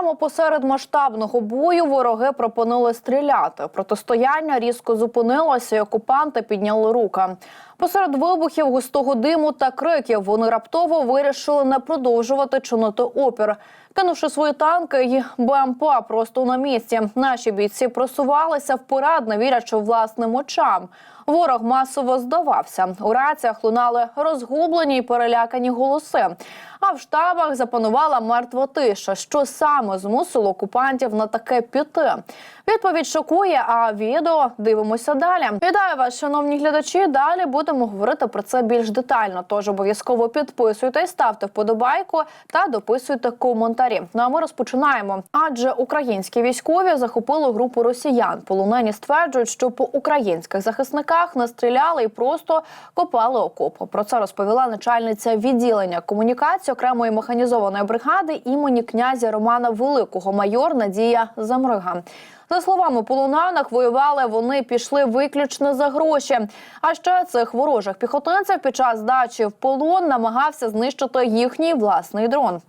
Прямо посеред масштабного бою вороги пропонували стріляти. Протистояння різко зупинилося, і окупанти підняли руки. Посеред вибухів, густого диму та криків вони раптово вирішили не продовжувати чинити опір. Кинувши свої танки і БМП просто на місці, наші бійці просувалися вперед, не вірячи власним очам. Ворог масово здавався. У раціях лунали розгублені й перелякані голоси. А в штабах запанувала мертва тиша. Що саме змусило окупантів на таке піти? Відповідь шокує. А відео дивимося далі. Вітаю вас, шановні глядачі. Далі будемо говорити про це більш детально. Тож обов'язково підписуйтесь, ставте вподобайку та дописуйте коментарі. Ну а ми розпочинаємо. Адже українські військові захопили групу росіян. Полонені стверджують, що по українських захисниках не стріляли і просто копали окопи. Про це розповіла начальниця відділення комунікації окремої механізованої бригади імені князя Романа Великого, майор Надія Замрига. За словами полонених, воювали вони пішли виключно за гроші. А ще цих ворожих піхотинців під час здачі в полон намагався знищити їхній власний дрон.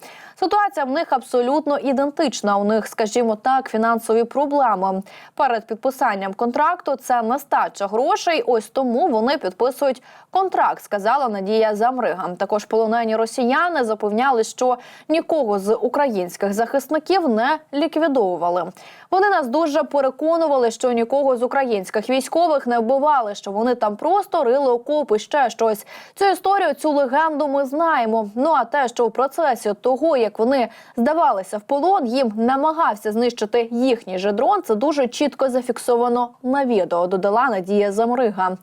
Ситуація в них абсолютно ідентична. У них, скажімо так, фінансові проблеми. Перед підписанням контракту це нестача грошей. Ось тому вони підписують контракт, сказала Надія Замрига. Також полонені росіяни запевняли, що нікого з українських захисників не ліквідовували. Вони нас дуже переконували, що нікого з українських військових не вбивали, що вони там просто рили окопи, ще щось. Цю історію, цю легенду ми знаємо. Ну а те, що в процесі того, як вони здавалися в полон, їм намагався знищити їхній же дрон, це дуже чітко зафіксовано на відео. Додала Надія Замрига.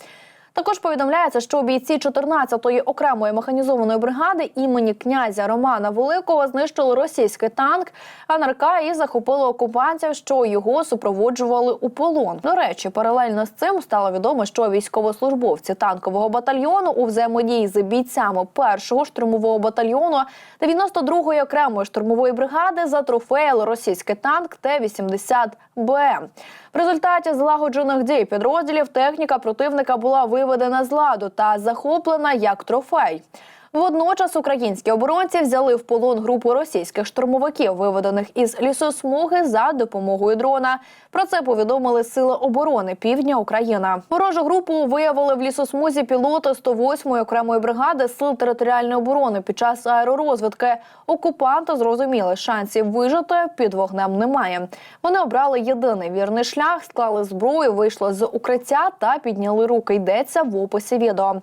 Також повідомляється, що бійці 14-ї окремої механізованої бригади імені князя Романа Великого знищили російський танк НРК і захопили окупантів, що його супроводжували у полон. До речі, паралельно з цим стало відомо, що військовослужбовці танкового батальйону у взаємодії з бійцями першого штурмового батальйону 92-ї окремої штурмової бригади затрофеїли російський танк Т-80 БМ. В результаті злагоджених дій підрозділів техніка противника була виведена з ладу та захоплена як трофей. Водночас українські оборонці взяли в полон групу російських штурмовиків, виведених із лісосмуги за допомогою дрона. Про це повідомили Сили оборони Півдня Україна. Ворожу групу виявили в лісосмузі пілоти 108-ї окремої бригади сил територіальної оборони. Під час аеророзвідки окупанти зрозуміли, шансів вижити під вогнем немає. Вони обрали єдиний вірний шлях, склали зброю, вийшли з укриття та підняли руки. Йдеться в описі відео.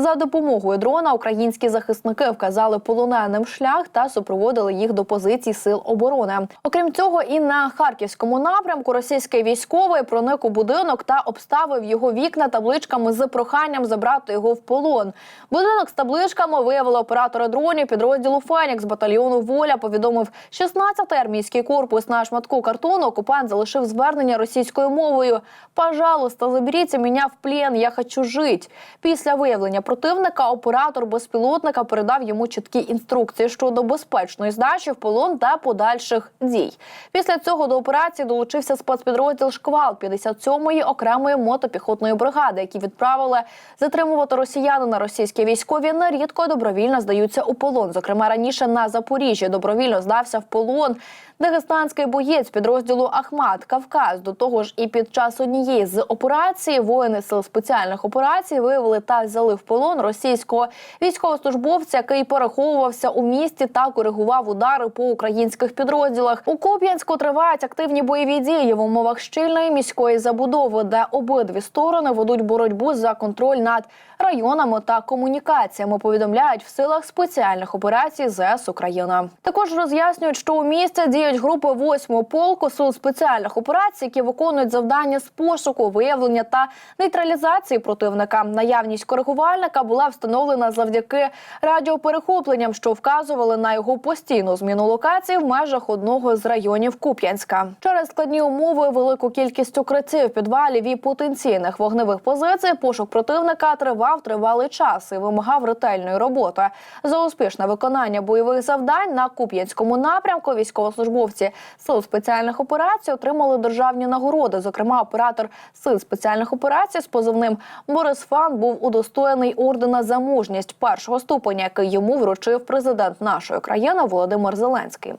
За допомогою дрона українські захисники вказали полоненим шлях та супроводили їх до позицій сил оборони. Окрім цього, і на харківському напрямку російський військовий проник у будинок та обставив його вікна табличками з проханням забрати його в полон. Будинок з табличками виявили оператори дронів підрозділу Фенікс батальйону Воля. Повідомив 16-й армійський корпус на шматку картону. Окупант залишив звернення російською мовою. Пожалуйста, заберіть мене в плен, я хочу жити. Після виявлення противника оператор безпілотника передав йому чіткі інструкції щодо безпечної здачі в полон та подальших дій. Після цього до операції долучився спецпідрозділ Шквал 57-ї окремої мотопіхотної бригади, які відправили затримувати росіянина. Російські військові нерідко добровільно здаються у полон. Зокрема, раніше на Запоріжжі добровільно здався в полон. Дагестанський боєць підрозділу Ахмат Кавказ. До того ж, і під час однієї з операцій воїни сил спеціальних операцій виявили та взяли в полон російського військовослужбовця, який переховувався у місті та коригував удари по українських підрозділах. У Куп'янську тривають активні бойові дії в умовах щільної міської забудови, де обидві сторони ведуть боротьбу за контроль над районами та комунікаціями. Повідомляють в силах спеціальних операцій ЗС Україна. Також роз'яснюють, що у місті діють групи 8-го полку сил спеціальних операцій, які виконують завдання з пошуку, виявлення та нейтралізації противника. Наявність коригувальника була встановлена завдяки радіоперехопленням, що вказували на його постійну зміну локації в межах одного з районів Куп'янська. Через складні умови, велику кількість укриттів, підвалів і потенційних вогневих позицій. Пошук противника тривав тривалий час і вимагав ретельної роботи. За успішне виконання бойових завдань на Куп'янському напрямку військовослужбовці сил спеціальних операцій отримали державні нагороди. Зокрема, оператор сил спеціальних операцій з позивним Борис Фан був удостоєний ордена за мужність першого ступеня, який йому вручив президент нашої країни Володимир Зеленський.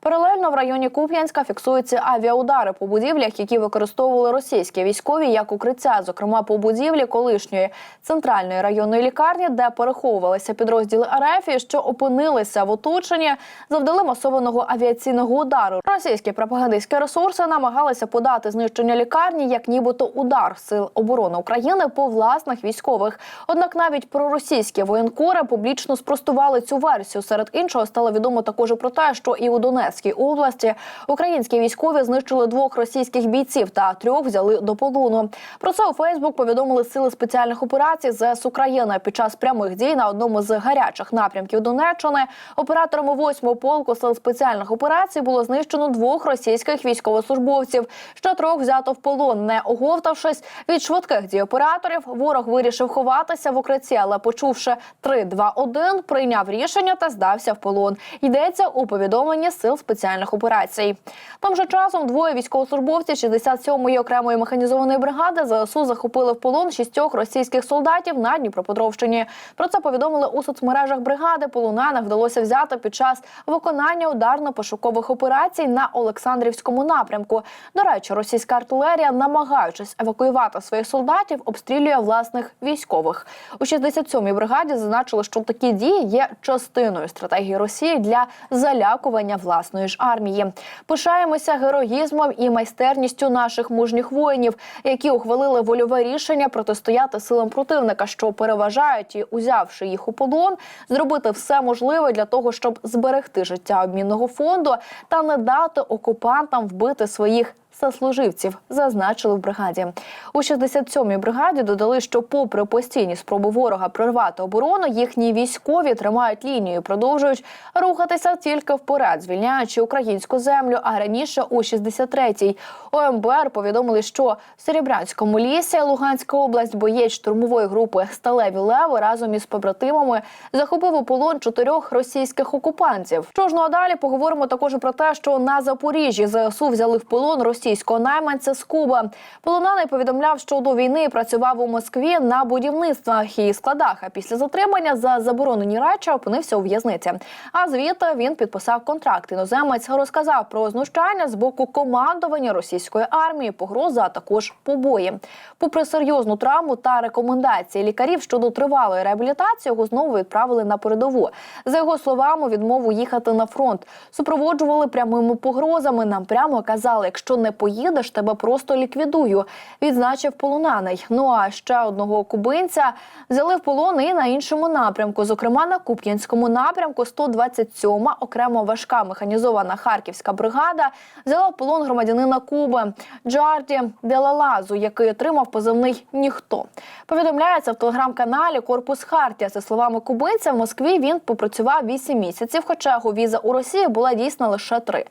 Паралельно в районі Куп'янська фіксуються авіаудари по будівлях, які використовували російські військові як укриття, зокрема по будівлі колишньої центральної районної лікарні, де переховувалися підрозділи РФ, що опинилися в оточенні, завдали масованого авіаційного удару. Російські пропагандистські ресурси намагалися подати знищення лікарні як нібито удар сил оборони України по власних військових. Однак навіть проросійські воєнкори публічно спростували цю версію. Серед іншого стало відомо також про те, що і у Донецькій області українські військові знищили двох російських бійців та трьох взяли до полону. Про це у Фейсбук повідомили сили спеціальних операцій ЗС України під час прямих дій на одному з гарячих напрямків Донеччини. Операторами 8-го полку сил спеціальних операцій було знищено двох російських військовослужбовців. Ще трьох взято в полон. Не оговтавшись від швидких дій операторів, ворог вирішив ховатися в укритті, але почувши 3-2-1, прийняв рішення та здався в полон. Йдеться у повідомленні сил спеціальних операцій. Тим же часом двоє військовослужбовців 67-ї окремої механізованої бригади ЗСУ захопили в полон шістьох російських солдатів на Дніпропетровщині. Про це повідомили у соцмережах бригади. Полонених вдалося взяти під час виконання ударно-пошукових операцій на Олександрівському напрямку. До речі, російська артилерія, намагаючись евакуювати своїх солдатів, обстрілює власних військових. У 67-й бригаді зазначили, що такі дії є частиною стратегії Росії для залякування власної ж армії. Пишаємося героїзмом і майстерністю наших мужніх воїнів, які ухвалили вольове рішення протистояти силам противника, що переважають і, узявши їх у полон, зробити все можливе для того, щоб зберегти життя обмінного фонду та не дати окупантам вбити своїх. Сослуживців зазначили в бригаді у 67-й бригаді. Додали, що, попри постійні спроби ворога прорвати оборону, їхні військові тримають лінію, продовжують рухатися тільки вперед, звільняючи українську землю. А раніше у 63-й ОМБР повідомили, що в Серебрянському лісі Луганська область боєць штурмової групи Сталеві Леви разом із побратимами захопив у полон чотирьох російських окупантів. Що ж ну а далі поговоримо також про те, що на Запоріжжі ЗСУ взяли в полон російського найманця з Куби. Полонений повідомляв, що до війни працював у Москві на будівництвах і складах. А після затримання за заборонені речі опинився у в'язниці. А звідти він підписав контракт. Іноземець розказав про знущання з боку командування російської армії, погрози, а також побої. Попри серйозну травму та рекомендації лікарів щодо тривалої реабілітації, його знову відправили на передову. За його словами, відмову їхати на фронт супроводжували прямими погрозами. Нам прямо казали, якщо не поїдеш, тебе просто ліквідую. Відзначив полонений. Ну а ще одного кубинця взяли в полон і на іншому напрямку. Зокрема, на Куп'янському напрямку 127-ма окремо важка механізована харківська бригада взяла в полон громадянина Куби Джарді Делалазу, який отримав позивний ніхто. Повідомляється в телеграм-каналі Корпус Хартія. За словами кубинця, в Москві він попрацював 8 місяців, хоча його віза у Росії була дійсна лише 3.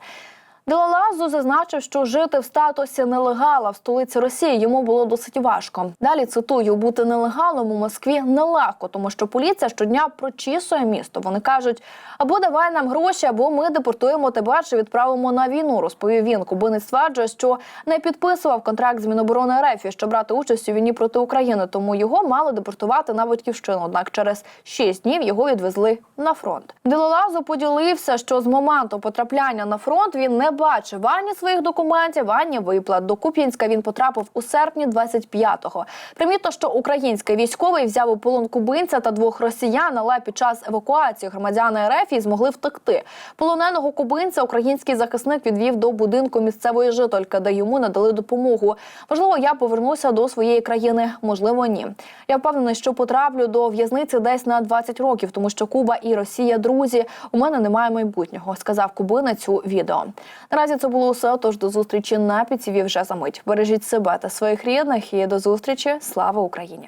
Делалазу зазначив, що жити в статусі нелегала в столиці Росії йому було досить важко. Далі цитую: бути нелегалом у Москві нелегко, тому що поліція щодня прочісує місто. Вони кажуть: або давай нам гроші, або ми депортуємо тебе чи відправимо на війну. Розповів він. Кубинець стверджує, що не підписував контракт з Міноборони РФ, щоб брати участь у війні проти України, тому його мали депортувати на батьківщину. Однак через 6 днів його відвезли на фронт. Делалазу поділився, що з моменту потрапляння на фронт він не бачив ані своїх документів, ані виплат. До Куп'янська він потрапив у серпні 25-го. Примітно, що український військовий взяв у полон кубинця та двох росіян, але під час евакуації громадяни РФ і змогли втекти. Полоненого кубинця український захисник відвів до будинку місцевої жительки, де йому надали допомогу. Можливо, я повернуся до своєї країни, можливо, ні. Я впевнений, що потраплю до в'язниці десь на 20 років, тому що Куба і Росія друзі. У мене немає майбутнього, сказав кубинець у відео. Наразі це було все. Тож до зустрічі на підсіві вже за мить. Бережіть себе та своїх рідних і до зустрічі. Слава Україні!